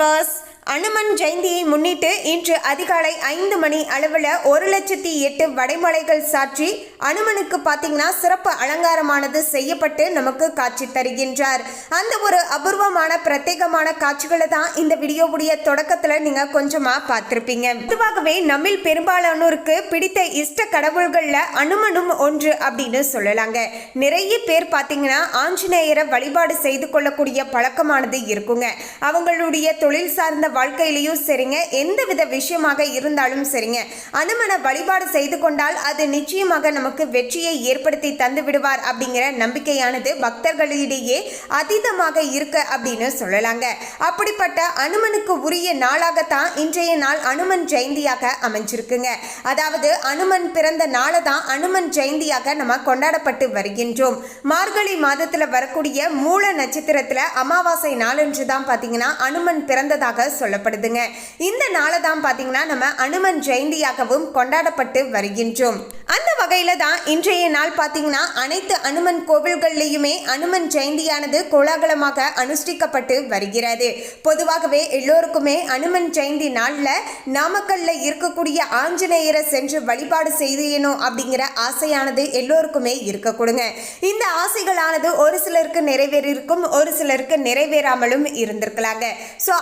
Us. Hanuman ஜெயந்தியை முன்னிட்டு இன்று அதிகாலை ஐந்து மணி அளவில் ஒரு லட்சத்தி எட்டு வடைமலைகள் சாற்றி அனுமனுக்கு பார்த்தீங்கன்னா சிறப்பு அலங்காரமானது செய்யப்பட்டு நமக்கு காட்சி தருகின்றார். அந்த ஒரு அபூர்வமான பிரத்யேகமான காட்சிகளை தான் இந்த வீடியோவுடைய தொடக்கத்தில் நீங்கள் கொஞ்சமாக பார்த்துருப்பீங்க. பொதுவாகவே நம்மில் பெரும்பாலானோருக்கு பிடித்த இஷ்ட கடவுள்களில் அனுமனும் ஒன்று அப்படின்னு சொல்லலாங்க. நிறைய பேர் பார்த்தீங்கன்னா ஆஞ்சநேயரை வழிபாடு செய்து கொள்ளக்கூடிய பழக்கமானது இருக்குங்க. அவங்களுடைய தொழில் சார்ந்த வாழ்க்கையிலையும் சரிங்க. எந்த வித விஷயமாக இருந்தாலும் சரிங்க. அனுமனை வழிபாடு செய்து கொண்டால் அது நிச்சயமாக நமக்கு வெற்றியை ஏற்படுத்தி தந்து விடுவார் அப்படிங்கிற நம்பிக்கையானது பக்தர்களிடையே அதீதமாக இருக்கு அப்படின்னு சொல்லலாங்க. அப்படிப்பட்ட அனுமனுக்கு உரிய நாளாகத்தான் இன்றைய நாள் அனுமன் ஜெயந்தியாக அமைஞ்சிருக்குங்க. அதாவது அனுமன் பிறந்த நாளை தான் அனுமன் ஜெயந்தியாக நம்ம கொண்டாடப்பட்டு வருகின்றோம். மார்கழி மாதத்தில் வரக்கூடிய மூல நட்சத்திரத்தில் அமாவாசை நாளன்று தான் பார்த்தீங்கன்னா அனுமன் பிறந்ததாக சொல்லப்படுதுங்க. இந்த நாளை தான் பார்த்தீங்கன்னா நம்ம அனுமன் ஜெயந்தியாகவும் கொண்டாடப்பட்டு வருகின்றோம். அந்த வகையில் தான் இன்றைய நாள் பார்த்தீங்கன்னா அனைத்து அனுமன் கோவில்கள்லேயுமே அனுமன் ஜெயந்தியானது கோலாகலமாக அனுஷ்டிக்கப்பட்டு வருகிறது. பொதுவாகவே எல்லோருக்குமே அனுமன் ஜெயந்தி நாளில் நாமக்கல்ல இருக்கக்கூடிய ஆஞ்சநேயரை சென்று வழிபாடு செய்யணும் அப்படிங்கிற ஆசையானது எல்லோருக்குமே இருக்க கொடுங்க இந்த ஆசைகளானது ஒரு சிலருக்கு நிறைவேறியிருக்கும் ஒரு சிலருக்கு நிறைவேறாமலும் இருந்திருக்கலாங்க. ஸோ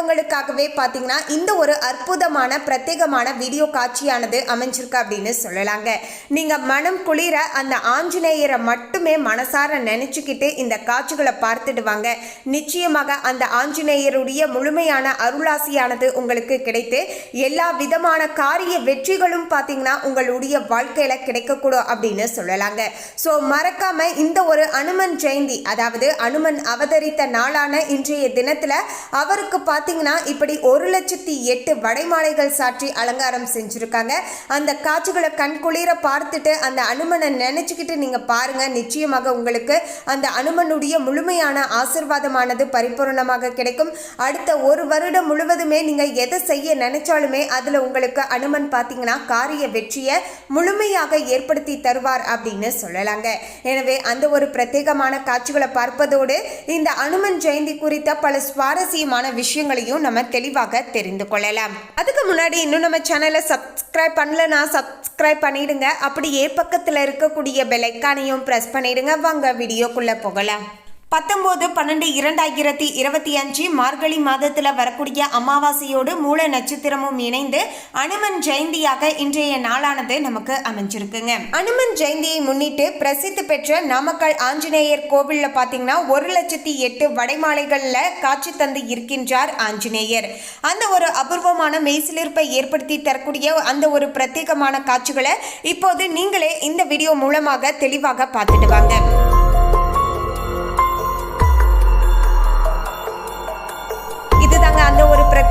அப்படிப்பட்டவங்களுக்காகவே பார்த்தீங்கன்னா இந்த ஒரு அற்புதமான பிரத்யேகமான வீடியோ காட்சியானது அமைஞ்சிருக்கு அப்படின்னு சொல்லலாங்க. நீங்கள் மனம் குளிர அந்த ஆஞ்சநேயரை மட்டுமே மனசார நினச்சிக்கிட்டு இந்த காட்சிகளை பார்த்துட்டு வாங்க. நிச்சயமாக அந்த ஆஞ்சநேயருடைய முழுமையான அருளாசியானது உங்களுக்கு கிடைத்து எல்லா விதமான காரிய வெற்றிகளும் பார்த்தீங்கன்னா உங்களுடைய வாழ்க்கையில் கிடைக்கக்கூடும் அப்படின்னு சொல்லலாங்க. ஸோ மறக்காம இந்த ஒரு அனுமன் ஜெயந்தி அதாவது அனுமன் அவதரித்த நாளான இன்றைய தினத்தில் அவருக்கு பார்த்து பார்த்தீங்கன்னா இப்படி ஒரு லட்சத்தி எட்டு வடைமாலைகள் சாற்றி அலங்காரம் செஞ்சுருக்காங்க. அந்த காட்சிகளை கண்குளிர பார்த்துட்டு அந்த அனுமனை நினச்சிக்கிட்டு நீங்கள் பாருங்க. நிச்சயமாக உங்களுக்கு அந்த அனுமனுடைய முழுமையான ஆசிர்வாதமானது பரிபூரணமாக கிடைக்கும். அடுத்த ஒரு வருடம் முழுவதுமே நீங்க எதை செய்ய நினைச்சாலுமே அதுல உங்களுக்கு அனுமன் பார்த்தீங்கன்னா காரிய வெற்றியை முழுமையாக ஏற்படுத்தி தருவார் அப்படின்னு சொல்லலாங்க. எனவே அந்த ஒரு பிரத்யேகமான காட்சிகளை பார்ப்பதோடு இந்த அனுமன் ஜெயந்தி குறித்த பல சுவாரஸ்யமான விஷயங்களை விஷயங்களையும் நம்ம தெளிவாக தெரிந்து கொள்ளலாம். அதுக்கு முன்னாடி இன்னும் நம்ம சேனலை சப்ஸ்கிரைப் பண்ணலனா சப்ஸ்கிரைப் பண்ணிடுங்க. அப்படியே பக்கத்தில் இருக்கக்கூடிய பெல் ஐக்கானையும் ப்ரெஸ் பண்ணிடுங்க. வாங்க வீடியோக்குள்ளே போகலாம். பத்தொம்போது பன்னெண்டு இரண்டாயிரத்தி இருபத்தி அஞ்சு மார்கழி மாதத்தில் வரக்கூடிய அமாவாசையோடு மூல நட்சத்திரமும் இணைந்து அனுமன் ஜெயந்தியாக இன்றைய நாளானது நமக்கு அமைஞ்சிருக்குங்க. அனுமன் ஜெயந்தியை முன்னிட்டு பிரசித்தி பெற்ற நாமக்கல் ஆஞ்சநேயர் கோவிலில் பார்த்தீங்கன்னா ஒரு லட்சத்தி எட்டு வடைமாலைகளில் காட்சி தந்து இருக்கின்றார் ஆஞ்சநேயர். அந்த ஒரு அபூர்வமான மெய்சிலிருப்பை ஏற்படுத்தி தரக்கூடிய அந்த ஒரு பிரத்யேகமான காட்சிகளை இப்போது நீங்களே இந்த வீடியோ மூலமாக தெளிவாக பார்த்துட்டு வாங்க.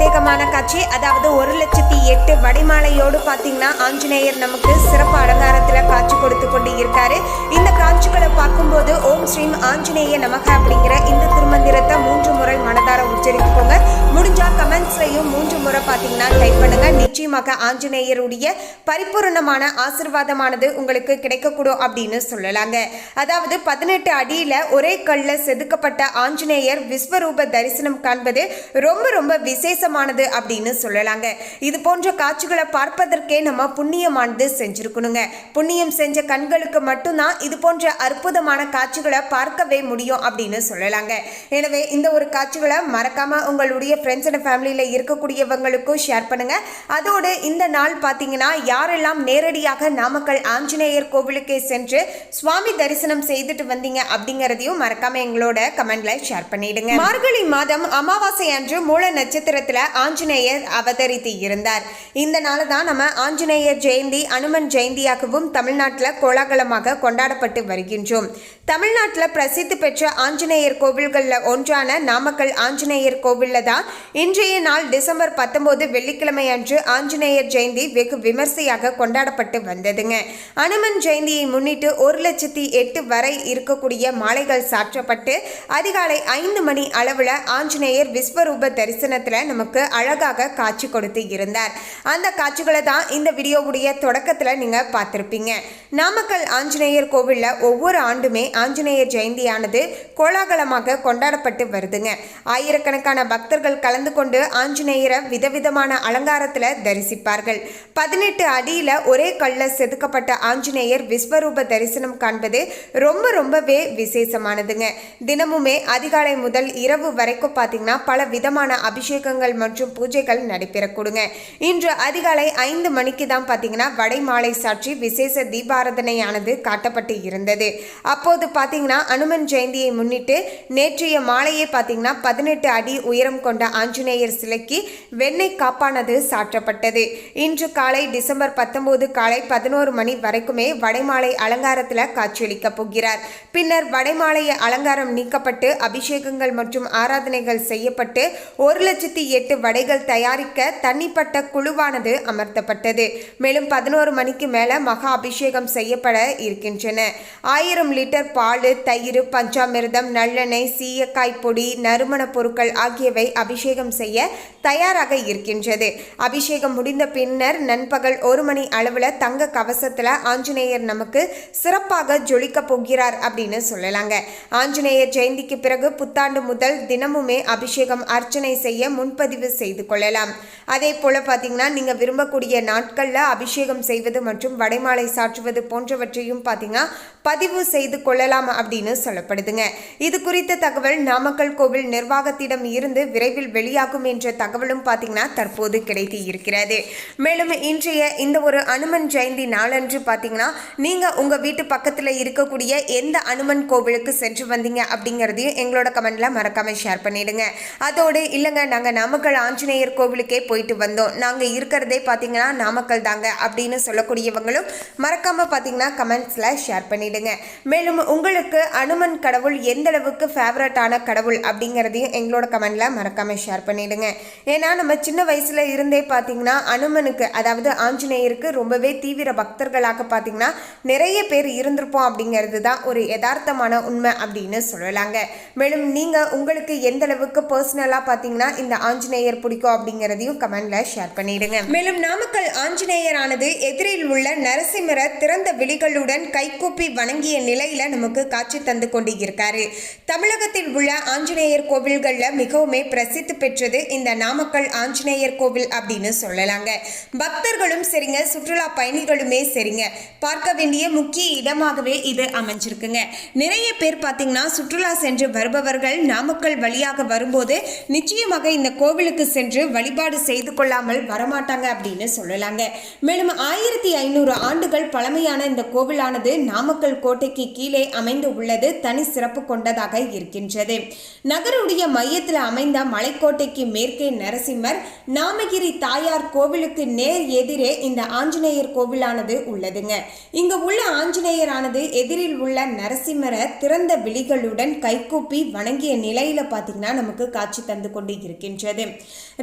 பிரத்யேகமான காட்சி. அதாவது ஒரு லட்சத்தி எட்டு வடிமாலையோடு பார்த்தீங்கன்னா ஆஞ்சநேயர் நமக்கு சிறப்பு அலங்காரத்தில் காட்சி கொடுத்து கொண்டு இருக்காரு இந்த காட்சிகளை பார்க்கும்போது ஓம் ஸ்ரீம் ஆஞ்சநேய நமக அப்படிங்கிற இந்த திருமந்திரத்தை மூன்று முறை மனதார உச்சரித்துக்கோங்க. முடிஞ்சா கமெண்ட்ஸ்லையும் மூன்று முறை பார்த்தீங்கன்னா டைப் பண்ணுங்க. நிச்சயமாக ஆஞ்சநேயருடைய பரிபூரணமான ஆசிர்வாதமானது உங்களுக்கு கிடைக்கக்கூடும் அப்படின்னு சொல்லலாங்க. அதாவது பதினெட்டு அடியில ஒரே கல்ல செதுக்கப்பட்ட ஆஞ்சநேயர் விஸ்வரூப தரிசனம் காண்பது ரொம்ப ரொம்ப விசேஷமானது அப்படின்னு சொல்லலாங்க. இது போன்ற காட்சிகளை பார்ப்பதற்கே நம்ம புண்ணியமானது செஞ்சிருக்கணுங்க. புண்ணியம் செஞ்ச கண்களுக்கு மட்டும்தான் இது போன்ற அற்புதமான காட்சிகளை பார்க்கவே முடியும் அப்படின்னு சொல்லலாங்க. எனவே இந்த ஒரு காட்சிகளை மறக்காம உங்களுடைய ஃப்ரெண்ட்ஸ் அண்ட் ஃபேமிலியில் இருக்கக்கூடியவங்களுக்கும் ஷேர் பண்ணுங்க. அது அதோடு இந்த நாள் பார்த்தீங்கன்னா யாரெல்லாம் நேரடியாக நாமக்கல் ஆஞ்சநேயர் கோவிலுக்கே சென்று சுவாமி தரிசனம் செய்துட்டு வந்தீங்க அப்படிங்கிறதையும் மறக்காம எங்களோட கமெண்ட்ல ஷேர் பண்ணிடுங்க. மார்கழி மாதம் அமாவாசை அன்று மூல நட்சத்திரத்தில் ஆஞ்சநேயர் அவதரித்து இருந்தார். இந்த நாள் தான் நம்ம ஆஞ்சநேயர் ஜெயந்தி அனுமன் ஜெயந்தியாகவும் தமிழ்நாட்டில் கோலாகலமாக கொண்டாடப்பட்டு வருகின்றோம். தமிழ்நாட்டில் பிரசித்தி பெற்ற ஆஞ்சநேயர் கோவில்களில் ஒன்றான நாமக்கல் ஆஞ்சநேயர் கோவிலில் தான் இன்றைய நாள் டிசம்பர் பத்தொம்போது வெள்ளிக்கிழமை அன்று ஆஞ்சநேயர் ஜெயந்தி வெகு விமர்சையாக கொண்டாடப்பட்டு வந்ததுங்க. அனுமன் ஜெயந்தியை முன்னிட்டு ஒரு லட்சத்தி எட்டு வரை இருக்கக்கூடிய மாலைகள் சாற்றப்பட்டு அதிகாலை ஐந்து மணி அளவில் ஆஞ்சநேயர் விஸ்வரூப தரிசனத்தில் நமக்கு அழகாக காட்சி கொடுத்து இருந்தார். அந்த காட்சிகளை தான் இந்த வீடியோவுடைய தொடக்கத்தில் நீங்கள் பார்த்துருப்பீங்க. நாமக்கல் ஆஞ்சநேயர் கோவிலில் ஒவ்வொரு ஆண்டுமே ஆஞ்சநேயர் ஜெயந்தியானது கோலாகலமாக கொண்டாடப்பட்டு வருதுங்க. ஆயிரக்கணக்கான பக்தர்கள் கலந்து கொண்டு ஆஞ்சநேயரை விதவிதமான அலங்காரத்தில் தரிசிப்பார்கள். பதினெட்டு அடியில் ஒரே கல்ல செதுக்கப்பட்ட ஆஞ்சநேயர் விஸ்வரூப தரிசனம் காண்பது ரொம்ப ரொம்பவே விசேஷமானதுங்க. தினமுமே அதிகாலை முதல் இரவு வரைக்கும் பார்த்தீங்கன்னா பல விதமான அபிஷேகங்கள் மற்றும் பூஜைகள் நடைபெறக்கூடுங்க. இன்று அதிகாலை ஐந்து மணிக்கு தான் பார்த்தீங்கன்னா வடை மாலை சாற்றி விசேஷ தீபாராதனையானது காட்டப்பட்டு இருந்தது. அப்போது பார்த்தீங்கன்னா அனுமன் ஜெயந்தியை முன்னிட்டு நேற்றைய மாலையே பார்த்தீங்கன்னா பதினெட்டு அடி உயரம் கொண்ட ஆஞ்சநேயர் சிலைக்கு வெண்ணெய் காப்பானது சாற்றப்பட்டது. இன்று காலை டிசம்பர் பத்தொன்பது காலை பதினோரு மணி வரைக்குமே வடைமாலை அலங்காரத்தில் காட்சியளிக்க போகிறார். பின்னர் வடைமாலைய அலங்காரம் நீக்கப்பட்டு அபிஷேகங்கள் மற்றும் ஆராதனைகள் செய்யப்பட்டு ஒரு லட்சத்தி எட்டு வடைகள் தயாரிக்க தனிப்பட்ட குழுவானது அமர்த்தப்பட்டது. மேலும் பதினோரு மணிக்கு மேல மகா அபிஷேகம் செய்யப்பட இருக்கின்றன. ஆயிரம் லிட்டர் பால் தயிர் பஞ்சாமிர்தம் நல்லெண்ணெய் சீயக்காய் பொடி நறுமண பொருட்கள் ஆகியவை அபிஷேகம் செய்ய தயாராக இருக்கின்றது. அபிஷேக அபிஷேகம் முடிந்த பின்னர் நண்பகல் ஒரு மணி அளவில் தங்க கவசத்தில் ஆஞ்சநேயர் நமக்கு சிறப்பாக ஜொலிக்க போகிறார் அப்படின்னு சொல்லலாங்க. ஆஞ்சநேயர் ஜெயந்திக்கு பிறகு புத்தாண்டு முதல் தினமுமே அபிஷேகம் அர்ச்சனை செய்ய முன்பதிவு செய்து கொள்ளலாம். அதே போல் பார்த்தீங்கன்னா நீங்கள் விரும்பக்கூடிய நாட்களில் அபிஷேகம் செய்வது மற்றும் வடைமாலை சாற்றுவது போன்றவற்றையும் பார்த்தீங்கன்னா பதிவு செய்து கொள்ளலாம் அப்படின்னு சொல்லப்படுதுங்க. இது குறித்த தகவல் நாமக்கல் கோவில் நிர்வாகத்திடம் இருந்து விரைவில் வெளியாகும் என்ற தகவலும் பார்த்தீங்கன்னா தற்போது கிடைத்து இருக்கிறது. மேலும் இன்றைய இந்த ஒரு அனுமன் ஜெயந்தி நாளன்று பார்த்தீங்கன்னா நீங்கள் உங்கள் வீட்டு பக்கத்தில் இருக்கக்கூடிய எந்த அனுமன் கோவிலுக்கு சென்று வந்தீங்க அப்படிங்கிறதையும் எங்களோட கமெண்ட்டில் மறக்காமல் ஷேர் பண்ணிடுங்க. அதோடு இல்லைங்க நாங்கள் நாமக்கல் ஆஞ்சநேயர் கோவிலுக்கே போயிட்டு வந்தோம். நாங்கள் இருக்கிறதே பார்த்தீங்கன்னா நாமக்கல் தாங்க அப்படின்னு சொல்லக்கூடியவங்களும் மறக்காமல் பார்த்தீங்கன்னா கமெண்ட்ஸில் ஷேர் பண்ணிவிடுங்க பண்ணிடுங்க மேலும் உங்களுக்கு அனுமன் கடவுள் எந்த அளவுக்கு ஃபேவரட்டான கடவுள் அப்படிங்கிறதையும் எங்களோட கமெண்ட்ல மறக்காம ஷேர் பண்ணிடுங்க. ஏன்னா நம்ம சின்ன வயசுல இருந்தே பார்த்தீங்கன்னா அனுமனுக்கு அதாவது ஆஞ்சநேயருக்கு ரொம்பவே தீவிர பக்தர்களாக பார்த்தீங்கன்னா நிறைய பேர் இருந்திருப்போம் அப்படிங்கிறது தான் ஒரு யதார்த்தமான உண்மை அப்படின்னு சொல்லலாங்க. மேலும் நீங்கள் உங்களுக்கு எந்த அளவுக்கு பர்சனலாக பார்த்தீங்கன்னா இந்த ஆஞ்சநேயர் பிடிக்கும் அப்படிங்கிறதையும் கமெண்ட்ல ஷேர் பண்ணிடுங்க. மேலும் நாமக்கல் ஆஞ்சநேயரானது எதிரில் உள்ள நரசிம்மர திறந்த விழிகளுடன் கைகூப்பி வணங்கிய நிலையில நமக்கு காட்சி தந்து கொண்டு இருக்காரு தமிழகத்தில் உள்ள ஆஞ்சநேயர் கோவில்களில் மிகவுமே பிரசித்தி பெற்றது இந்த நாமக்கல் ஆஞ்சநேயர் கோவில் அப்படின்னு சொல்லலாங்க. பக்தர்களும் சரிங்க சுற்றுலா பயணிகளுமே சரிங்க. பார்க்க வேண்டிய முக்கிய இடமாகவே இது அமைஞ்சிருக்குங்க. நிறைய பேர் பார்த்தீங்கன்னா சுற்றுலா சென்று வருபவர்கள் நாமக்கல் வழியாக வரும்போது நிச்சயமாக இந்த கோவிலுக்கு சென்று வழிபாடு செய்து கொள்ளாமல் வரமாட்டாங்க அப்படின்னு சொல்லலாங்க. மேலும் ஆயிரத்தி ஐநூறு ஆண்டுகள் பழமையான இந்த கோவிலானது நாமக்கல் கோட்டைக்கு கீழே அமைந்து உள்ளது தனி சிறப்பு கொண்டதாக இருக்கின்றது. நகருடைய மையத்தில் அமைந்த மலைக்கோட்டைக்கு மேற்கே நரசிம்மர் நாமகிரி தாயார் கோவிலுக்கு நேர் எதிரே இந்த ஆஞ்சநேயர் கோவிலானது உள்ளதுங்க. இங்கு உள்ள ஆஞ்சநேயரானது எதிரில் உள்ள நரசிம்மரை திறந்த விழிகளுடன் கைகூப்பி வணங்கிய நிலையில பார்த்தீங்கன்னா நமக்கு காட்சி தந்து கொண்டு இருக்கின்றது.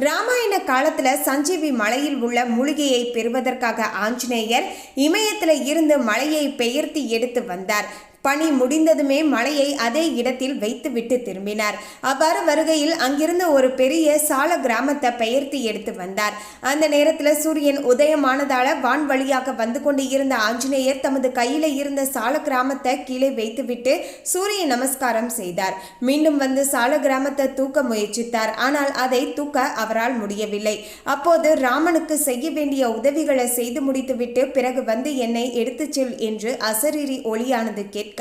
ராமாயண காலத்துல சஞ்சீவி மலையில் உள்ள மூலிகையை பெறுவதற்காக ஆஞ்சநேயர் இமயத்தில் இருந்து மலையை பெயர்த்தி எடுத்து வந்தார். பணி முடிந்ததுமே மலையை அதே இடத்தில் வைத்துவிட்டு திரும்பினார். அவ்வாறு வருகையில் அங்கிருந்த ஒரு பெரிய சால கிராமத்தை பெயர்த்து எடுத்து வந்தார். அந்த நேரத்தில் சூரியன் உதயமானதால வான் வழியாக வந்து கொண்டு இருந்த ஆஞ்சநேயர் தமது கையில் இருந்த சால கிராமத்தை கீழே வைத்துவிட்டு சூரிய நமஸ்காரம் செய்தார். மீண்டும் வந்து சால கிராமத்தை தூக்க முயற்சித்தார். ஆனால் அதை தூக்க அவரால் முடியவில்லை. அப்போது ராமனுக்கு செய்ய வேண்டிய உதவிகளை செய்து முடித்துவிட்டு பிறகு வந்து என்னை எடுத்துச் செல் என்று அசரீரி ஒளியானது கேட்க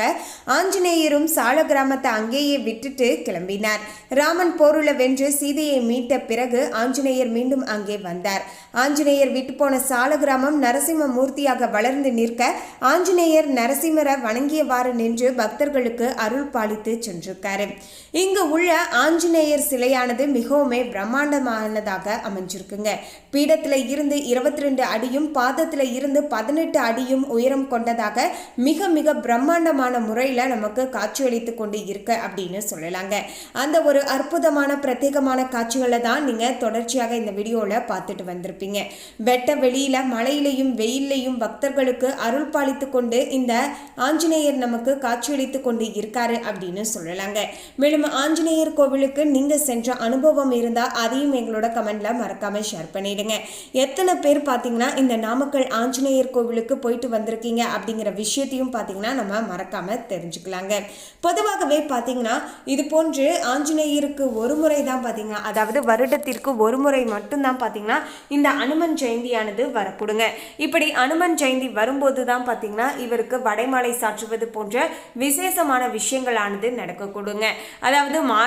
ஆஞ்சநேயரும் சால கிராமத்தை அங்கேயே விட்டுட்டு கிளம்பினார். ராமன் போருள வென்று சீதையை மீட்ட பிறகு ஆஞ்சநேயர் மீண்டும் அங்கே வந்தார். ஆஞ்சநேயர் விட்டு போன சால கிராமம் நரசிம்ம மூர்த்தியாக வளர்ந்து நிற்க ஆஞ்சநேயர் நரசிம்மரை வணங்கியவாறு நின்று பக்தர்களுக்கு அருள் பாலித்து சென்றிருக்காரு. இங்கு உள்ள ஆஞ்சநேயர் சிலையானது மிகவுமே பிரம்மாண்டமானதாக அமைஞ்சிருக்குங்க. பீடத்துல இருந்து இருபத்தி ரெண்டு அடியும் பாதத்துல இருந்து பதினெட்டு அடியும் உயரம் கொண்டதாக மிக மிக பிரம்மாண்டமான அற்புதமான முறையில் நமக்கு காட்சியளித்து கொண்டு இருக்க அப்படின்னு சொல்லலாங்க. அந்த ஒரு அற்புதமான பிரத்யேகமான காட்சிகளை தான் நீங்கள் தொடர்ச்சியாக இந்த வீடியோவில் பார்த்துட்டு வந்திருப்பீங்க. வெட்ட வெளியில் மழையிலையும் வெயிலையும் பக்தர்களுக்கு அருள் பாலித்து கொண்டு இந்த ஆஞ்சநேயர் நமக்கு காட்சியளித்து கொண்டு இருக்காரு அப்படின்னு சொல்லலாங்க. மேலும் ஆஞ்சநேயர் கோவிலுக்கு நீங்கள் சென்ற அனுபவம் இருந்தால் அதையும் எங்களோட கமெண்ட்ல மறக்காமல் ஷேர் பண்ணிடுங்க. எத்தனை பேர் பார்த்தீங்கன்னா இந்த நாமக்கல் ஆஞ்சநேயர் கோவிலுக்கு போயிட்டு வந்திருக்கீங்க அப்படிங்கிற விஷயத்தையும் பார்த்தீங்கன்னா நம்ம மறக்க மறக்காம தெரிஞ்சுக்கலாங்க. பொதுவாகவே பார்த்தீங்கன்னா இது போன்று ஆஞ்சநேயருக்கு ஒரு முறை தான் பார்த்தீங்கன்னா அதாவது வருடத்திற்கு ஒரு முறை மட்டும்தான் பார்த்தீங்கன்னா இந்த அனுமன் ஜெயந்தியானது வரக்கூடுங்க. இப்படி அனுமன் ஜெயந்தி வரும்போது தான் பார்த்தீங்கன்னா இவருக்கு வடைமாலை சாற்றுவது போன்ற விசேஷமான விஷயங்களானது நடக்கக்கூடுங்க. அதாவது மா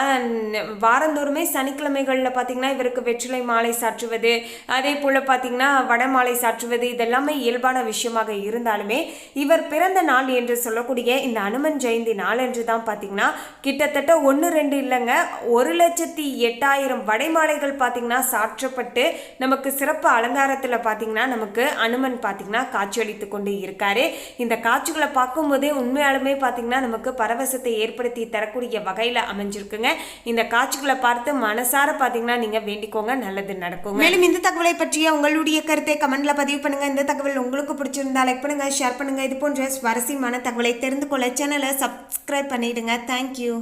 வாரந்தோறுமே சனிக்கிழமைகளில் பார்த்தீங்கன்னா இவருக்கு வெற்றிலை மாலை சாற்றுவது அதே போல் பார்த்தீங்கன்னா வடமாலை சாற்றுவது இதெல்லாமே இயல்பான விஷயமாக இருந்தாலுமே இவர் பிறந்த நாள் என்று சொல்லக்கூடிய இந்த அனுமன் ஜெயந்தி நாளன்று தான் பார்த்தீங்கன்னா கிட்டத்தட்ட ஒன்று ரெண்டு இல்லைங்க ஒரு லட்சத்தி எட்டாயிரம் வடைமாலைகள் பார்த்தீங்கன்னா சாற்றப்பட்டு நமக்கு சிறப்பு அலங்காரத்தில் பார்த்தீங்கன்னா நமக்கு அனுமன் பார்த்தீங்கன்னா காட்சியளித்து கொண்டு இருக்காரு. இந்த காட்சிகளை பார்க்கும்போதே உண்மையாலுமே பார்த்தீங்கன்னா நமக்கு பரவசத்தை ஏற்படுத்தி தரக்கூடிய வகையில் அமைஞ்சிருக்குங்க. இந்த காட்சிகளை பார்த்து மனசார பார்த்தீங்கன்னா நீங்கள் வேண்டிக்கோங்க நல்லது நடக்கும் மேலும் இந்த தகவலை பற்றிய உங்களுடைய கருத்தை கமெண்ட்ல பதிவு பண்ணுங்க. இந்த தகவல் உங்களுக்கு பிடிச்சிருந்தா லைக் பண்ணுங்க ஷேர் பண்ணுங்க. இது போன்ற சுவாரஸ்யமான தகவலை தெரிந்து கொள்ள சேனலை சப்ஸ்கிரைப் பண்ணிவிடுங்க தேங்க்யூ